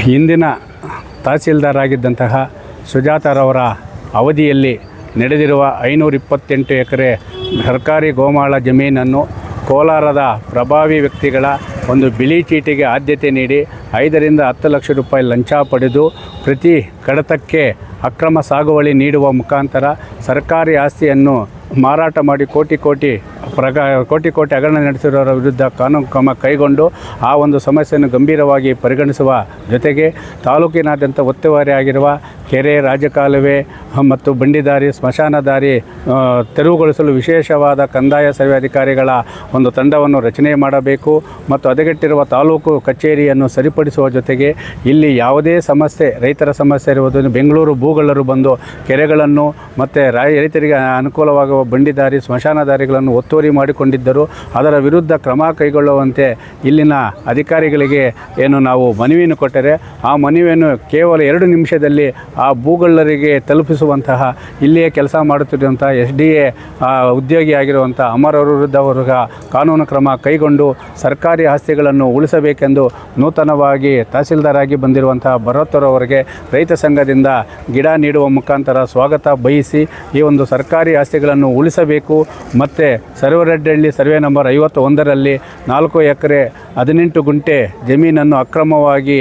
ಹಿಂದಿನ ತಹಸೀಲ್ದಾರಾಗಿದ್ದಂತಹ ಸುಜಾತಾರವರ ಅವಧಿಯಲ್ಲಿ ನಡೆದಿರುವ ಐನೂರ ಇಪ್ಪತ್ತೆಂಟು ಎಕರೆ ಸರ್ಕಾರಿ ಗೋಮಾಳ ಜಮೀನನ್ನು ಕೋಲಾರದ ಪ್ರಭಾವಿ ವ್ಯಕ್ತಿಗಳ ಒಂದು ಬಿಳಿ ಚೀಟಿಗೆ ಆದ್ಯತೆ ನೀಡಿ ಐದರಿಂದ ಹತ್ತು ಲಕ್ಷ ರೂಪಾಯಿ ಲಂಚ ಪಡೆದು ಪ್ರತಿ ಕಡತಕ್ಕೆ ಅಕ್ರಮ ಸಾಗುವಳಿ ನೀಡುವ ಮುಖಾಂತರ ಸರ್ಕಾರಿ ಆಸ್ತಿಯನ್ನು ಮಾರಾಟ ಮಾಡಿ ಕೋಟಿ ಕೋಟಿ ಪ್ರಗ ಕೋಟಿ ಕೋಟಿ ಹಗರಣ ನಡೆಸಿರೋರ ವಿರುದ್ಧ ಕಾನೂನು ಕ್ರಮ ಕೈಗೊಂಡು ಆ ಒಂದು ಸಮಸ್ಯೆಯನ್ನು ಗಂಭೀರವಾಗಿ ಪರಿಗಣಿಸುವ ಜೊತೆಗೆ ತಾಲೂಕಿನಾದ್ಯಂತ ಒತ್ತುವರಿ ಆಗಿರುವ ಕೆರೆ, ರಾಜಕಾಲುವೆ ಮತ್ತು ಬಂಡಿದಾರಿ, ಸ್ಮಶಾನ ದಾರಿ ತೆರವುಗೊಳಿಸಲು ವಿಶೇಷವಾದ ಕಂದಾಯ ಸೇವೆ ಅಧಿಕಾರಿಗಳ ಒಂದು ತಂಡವನ್ನು ರಚನೆ ಮಾಡಬೇಕು ಮತ್ತು ಹದಗೆಟ್ಟಿರುವ ತಾಲೂಕು ಕಚೇರಿಯನ್ನು ಸರಿಪಡಿಸುವ ಜೊತೆಗೆ ಇಲ್ಲಿ ಯಾವುದೇ ಸಮಸ್ಯೆ, ರೈತರ ಸಮಸ್ಯೆ ಇರುವುದನ್ನು ಬೆಂಗಳೂರು ಭೂಗಳರು ಬಂದು ಕೆರೆಗಳನ್ನು ಮತ್ತು ರೈತರಿಗೆ ಅನುಕೂಲವಾಗುವ ಬಂಡಿದಾರಿ ಸ್ಮಶಾನ ದಾರಿಗಳನ್ನು ಒತ್ತುವರಿ ಮಾಡಿಕೊಂಡಿದ್ದರು. ಅದರ ವಿರುದ್ಧ ಕ್ರಮ ಕೈಗೊಳ್ಳುವಂತೆ ಇಲ್ಲಿನ ಅಧಿಕಾರಿಗಳಿಗೆ ಏನು ನಾವು ಮನವಿಯನ್ನು ಕೊಟ್ಟರೆ, ಆ ಮನವಿಯನ್ನು ಕೇವಲ ಎರಡು ನಿಮಿಷದಲ್ಲಿ ಆ ಭೂಗಳ್ಳರಿಗೆ ತಲುಪಿಸುವಂತಹ ಇಲ್ಲಿಯೇ ಕೆಲಸ ಮಾಡುತ್ತಿರುವಂಥ ಎಸ್ ಡಿ ಎ ಉದ್ಯೋಗಿ ಆಗಿರುವಂಥ ಅಮರ ವಿರುದ್ಧ ಕಾನೂನು ಕ್ರಮ ಕೈಗೊಂಡು ಸರ್ಕಾರಿ ಆಸ್ತಿಗಳನ್ನು ಉಳಿಸಬೇಕೆಂದು ನೂತನವಾಗಿ ತಹಸೀಲ್ದಾರ್ ಆಗಿ ಬಂದಿರುವಂತಹ ಭರತ್ತರವರಿಗೆ ರೈತ ಸಂಘದಿಂದ ಗಿಡ ನೀಡುವ ಮುಖಾಂತರ ಸ್ವಾಗತ ಬಯಸಿ ಈ ಒಂದು ಸರ್ಕಾರಿ ಆಸ್ತಿಗಳನ್ನು ಉಳಿಸಬೇಕು. ಮತ್ತು ಸರ್ವರೆಡ್ಡಳ್ಳಿ ಸರ್ವೆ ನಂಬರ್ ಐವತ್ತು ಒಂದರಲ್ಲಿ ನಾಲ್ಕು ಎಕರೆ ಹದಿನೆಂಟು ಗುಂಟೆ ಜಮೀನನ್ನು ಅಕ್ರಮವಾಗಿ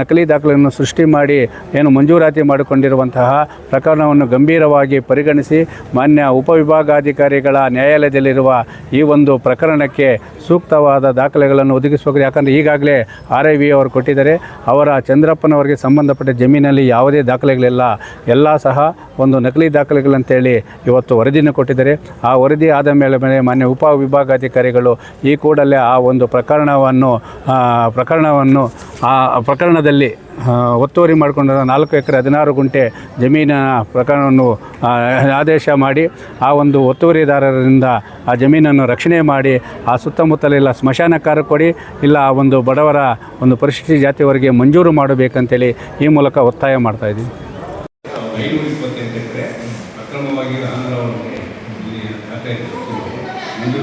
ನಕಲಿ ದಾಖಲೆಯನ್ನು ಸೃಷ್ಟಿ ಮಾಡಿ, ಏನು ಮಂಜೂರಾತಿ ಮಾಡಿಕೊಂಡಿರುವಂತಹ ಪ್ರಕರಣವನ್ನು ಗಂಭೀರವಾಗಿ ಪರಿಗಣಿಸಿ, ಮಾನ್ಯ ಉಪವಿಭಾಗಾಧಿಕಾರಿಗಳ ನ್ಯಾಯಾಲಯದಲ್ಲಿರುವ ಈ ಒಂದು ಪ್ರಕರಣಕ್ಕೆ ಸೂಕ್ತವಾದ ದಾಖಲೆಗಳನ್ನು ಒದಗಿಸಬೇಕು ಯಾಕಂದರೆ ಈಗಾಗಲೇ ಆರ್ ಐ ವಿ ಅವರು ಕೊಟ್ಟಿದ್ದಾರೆ. ಅವರ ಚಂದ್ರಪ್ಪನವರಿಗೆ ಸಂಬಂಧಪಟ್ಟ ಜಮೀನಲ್ಲಿ ಯಾವುದೇ ದಾಖಲೆಗಳಿಲ್ಲ. ಎಲ್ಲ ಸಹ ಒಂದು ನಕಲಿ ದಾಖಲೆಗಳಂತೇಳಿ ಇವತ್ತು ವರದಿಯನ್ನು ಕೊಟ್ಟಿದ್ದಾರೆ. ಆ ವರದಿ ಆದ ಮೇಲೆ ಮಾನ್ಯ ಉಪ ವಿಭಾಗಾಧಿಕಾರಿಗಳು ಈ ಕೂಡಲೇ ಆ ಒಂದು ಪ್ರಕರಣವನ್ನು ಪ್ರಕರಣವನ್ನು, ಆ ಪ್ರಕರಣದಲ್ಲಿ ಒತ್ತುವರಿ ಮಾಡಿಕೊಂಡ ನಾಲ್ಕು ಎಕರೆ ಹದಿನಾರು ಗುಂಟೆ ಜಮೀನಿನ ಪ್ರಕರಣವನ್ನು ಆದೇಶ ಮಾಡಿ, ಆ ಒಂದು ಒತ್ತುವರಿದಾರರಿಂದ ಆ ಜಮೀನನ್ನು ರಕ್ಷಣೆ ಮಾಡಿ, ಆ ಸುತ್ತಮುತ್ತಲೆಲ್ಲ ಸ್ಮಶಾನಕಾರ ಕೊಡಿ, ಇಲ್ಲ ಆ ಒಂದು ಬಡವರ ಒಂದು ಪರಿಶಿಷ್ಟ ಜಾತಿಯವರಿಗೆ ಮಂಜೂರು ಮಾಡಬೇಕಂತೇಳಿ ಈ ಮೂಲಕ ಒತ್ತಾಯ ಮಾಡ್ತಾ ಇದ್ದೀವಿ ಐನೂರ ಇಪ್ಪತ್ತೆಂಟು ಎಕರೆ ಅಕ್ರಮವಾಗಿ ಆಂಧ್ರವರಿಗೆ ಇಲ್ಲಿ ಖಾತೆ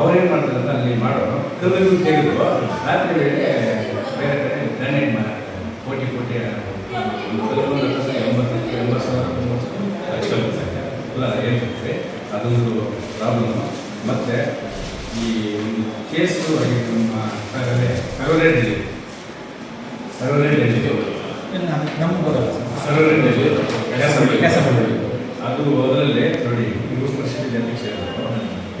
ಅವ್ರೇನು ಮಾಡ್ತಾರೆ ಅಂತ ಅಲ್ಲಿ ಮಾಡೋರು ಕಲ್ಲು ತೆಗೆದು ರಾತ್ರಿ ವೇಳೆ ಬೇರೆ ಕಡೆ ಗ್ರಾನೈಟ್ ಮಾಡ್ತಾರೆ ಕೋಟಿ ಕೋಟಿ ಹತ್ರ ಎಂಬತ್ತು ಎಂಬತ್ತು ಸಾವಿರ ಲಕ್ಷ ಹಚ್ಕೊಳ್ತಾರೆ ಎಲ್ಲ ಹೇಳ್ತಿರ್ತೀವಿ ಅದೊಂದು ಪ್ರಾಬ್ಲಮ್ ಮತ್ತು ಈ ಒಂದು ಕೇಸು ನಮ್ಮ ಕರೆ ಇಲ್ಲ ನಮ್ಗೆ ಬರೋಲ್ಲ. ಕೆಲಸ ಮಾಡಿ ಅದು ಅದರಲ್ಲೇ ನೋಡಿ ಪರಿಷತ್ ಅಧ್ಯಕ್ಷ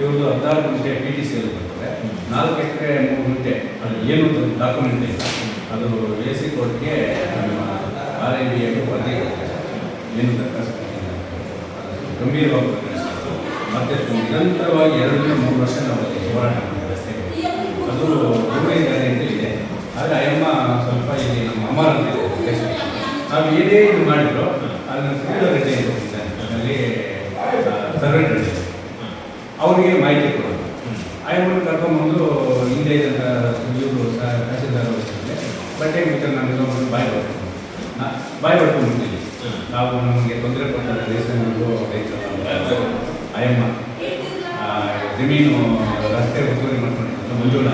ಇವ್ರದ್ದು ಹದಿನಾರು ಗಂಟೆ ಪಿ ಟಿ ಸಿ ಅಲ್ಲಿ ನಾಲ್ಕು ಎಕರೆ ಮೂರು ಗಂಟೆ, ಅದು ಏನು ಡಾಕ್ಯುಮೆಂಟ್ ಇಲ್ಲ. ಅದು ಎ ಸಿ ಕೋರ್ಟ್ಗೆ ನಮ್ಮ ಆರ್ ಐ ಬಿ ಆಗಿ ವರದಿ. ಏನು ಗಂಭೀರವಾಗಿ ಮತ್ತೆ ನಿರಂತರವಾಗಿ ಎರಡರಿಂದ ಮೂರು ವರ್ಷ ನಾವು ಅಲ್ಲಿ ಹೋರಾಟ ಮಾಡಿದ್ವಿ ಅದು ಇವರೇ ಇದ್ದಾರೆ ಇದೆ. ಆದರೆ ಅಯ್ಯಮ್ಮ ಸ್ವಲ್ಪ ಇಲ್ಲಿ ನಮ್ಮ ಅಮರ ಅಂತ ನಾವು ಏನೇ ಇದು ಮಾಡಿದ್ರು, ಅದನ್ನು ಕ್ರೀಡಾ ಗಂಟೆ ಅದರಲ್ಲಿ ರೆಡ್ಡಿ ಅವರಿಗೆ ಮಾಹಿತಿ ಕೊಡೋದು. ಅಯ್ಯಮ್ಮನ ಕರ್ಕೊಂಡ್ಬಂದು ಹಿಂದೆ ಇದ್ದಂಥ ಇವರು ತಹಸೀಲ್ದಾರ್ ವಹಿಸಿದ್ರೆ ಬಟ್ಟೆ ಮಿತ್ರ ನಾನು ಬಾಯಿ ಬರ್ತೀನಿ ನಾ- ಬಾಯಿ ಬರ್ಕೊಂಡ್ಬಿಡ್ತೀವಿ ನಾವು ನಮಗೆ ತೊಂದರೆ ಕೊಟ್ಟ ದೇಶಗಳು ಆಯಮ್ಮ ಜಮೀನು ರಸ್ತೆ ಒತ್ತುವರಿ ಮಾಡ್ಕೊಂಡಿದ್ದು ಮಂಜುಳ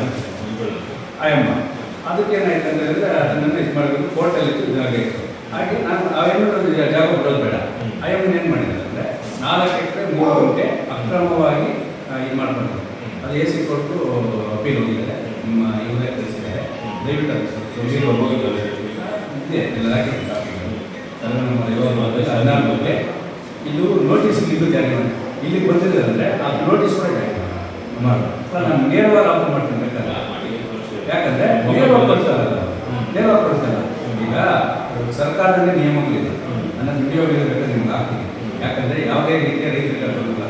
ಆಯಮ್ಮ ಅದಕ್ಕೆ ಏನಾಯ್ತು ಅಂತ ಹೇಳಿದ್ರೆ ಅದನ್ನು ಇದು ಮಾಡಬೇಕು ಕೋರ್ಟಲ್ಲಿ ಇದಾಗಿತ್ತು ಹಾಗೆ ನಾನು ಅಯ್ಯಮ್ಮನ ಜಾಗ ಬಿಡೋದು ಬೇಡ ಅಯ್ಯಮ್ಮನ ಏನು ಮಾಡಿದ್ದಾರೆ ಅಂದರೆ ನಾಲ್ಕು ಎಕರೆ ಮೂರು ಗಂಟೆ ಅಕ್ರಮವಾಗಿ ಇದು ಮಾಡ್ಕೊಂಡು ಅದು ಎ ಸಿ ಕೊಟ್ಟು ಅಪೀಲ್ ಹೋಗಿದ್ದಾರೆ ನಿಮ್ಮ ಇವರೇ ತಿಳಿಸಿದ್ದಾರೆ ಗಂಭೀರ ಹೋಗಿದ್ದಾರೆ. ಇದೆ, ಎಲ್ಲ ಹಾಕಿದ್ದಾರೆ ಕಾಪಿಗಳು. ಸರ್ವೆ ನಂಬರ್ ಹದಿನಾರು ಗಂಟೆ ಇದು ನೋಟಿಸ್ ಇದು ಜಾರಿ ಮಾಡಿ ಇಲ್ಲಿಗೆ ಬಂದಿದೆ ಅಂದರೆ ಆ ನೋಟಿಸ್ ಕೂಡ ಜಾರಿ ಮಾಡಿ ನಾನು ನೇರವಾಗಿ ಆಫರ್ ಮಾಡ್ತೀನಿ ಬೇಕಲ್ಲ ಯಾಕಂದ್ರೆ ನೇರವಾಗಿ ಕಳಿಸಲ್ಲ ನೇರವಾಗಿ ಕಳಿಸಲ್ಲ ಈಗ ಸರ್ಕಾರದಲ್ಲಿ ನಿಯಮಗಳಿದೆ. ನನ್ನ ವಿಡಿಯೋ ಇರಬೇಕಾದ್ರೆ ನಿಮ್ಗೆ ಹಾಕ್ತೀನಿ. ಯಾಕಂದ್ರೆ ಯಾವುದೇ ರೀತಿಯ ರೈತರಿಗೆ ಬರೋದಿಲ್ಲ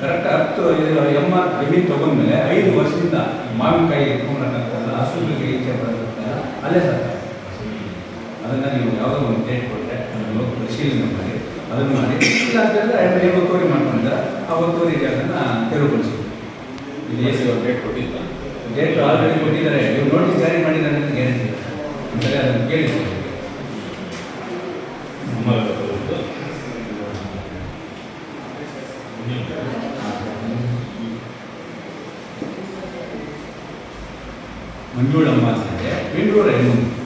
ಕರೆಕ್ಟ್ ಹತ್ತು, ಇದು ಎಮ್ಮ ಜಮೀನು ತಗೊಂಡ್ಮೇಲೆ ಐದು ವರ್ಷದಿಂದ ಮಾವಿನಕಾಯಿ ಎತ್ಕೊಂಡ್ಬರಕ್ಕಾಗ್ತಲ್ಲ ಹಸುಗಳಿಗೆ ಈಚೆ ಬರೋಕ್ಕಾಗ್ತಲ್ಲ ಅಲ್ಲೇ ಸರ್. ಅದನ್ನು ನೀವು ಯಾವುದೋ ಒಂದು ಡೇಟ್ ಕೊಟ್ಟರೆ ಅದನ್ನು ಹೋಗಿ ಪರಿಶೀಲನೆ ಮಾಡಿ ಅದನ್ನು ಮಾಡಿ ಇಲ್ಲ ಅಂತಂದರೆ ಏನು ಒತ್ತುವರಿ ಮಾಡ್ಕೊಂಡಿದ್ದಾರೆ ಆ ಒತ್ತುವರಿ ಅದನ್ನು ತೆರವುಗೊಳಿಸಿ ಇದು ಎ ಸಿ ಅವ್ರು ಡೇಟ್ ಕೊಟ್ಟಿಲ್ಲ ಡೇಟ್ ಆಲ್ರೆಡಿ ಕೊಟ್ಟಿದ್ದಾರೆ. ನೀವು ನೋಟಿಸ್ ಜಾರಿ ಮಾಡಿದ್ದಾರೆ ಅಂತ ಗ್ಯಾರಂಟಿ ಇಲ್ಲ ಅದನ್ನು ಕೇಳಿ ಮಂಜುಳಮ್ಮ ಅಂತಂದರೆ ಬೆಂಗಳೂರು ಇನ್ನೊಂದು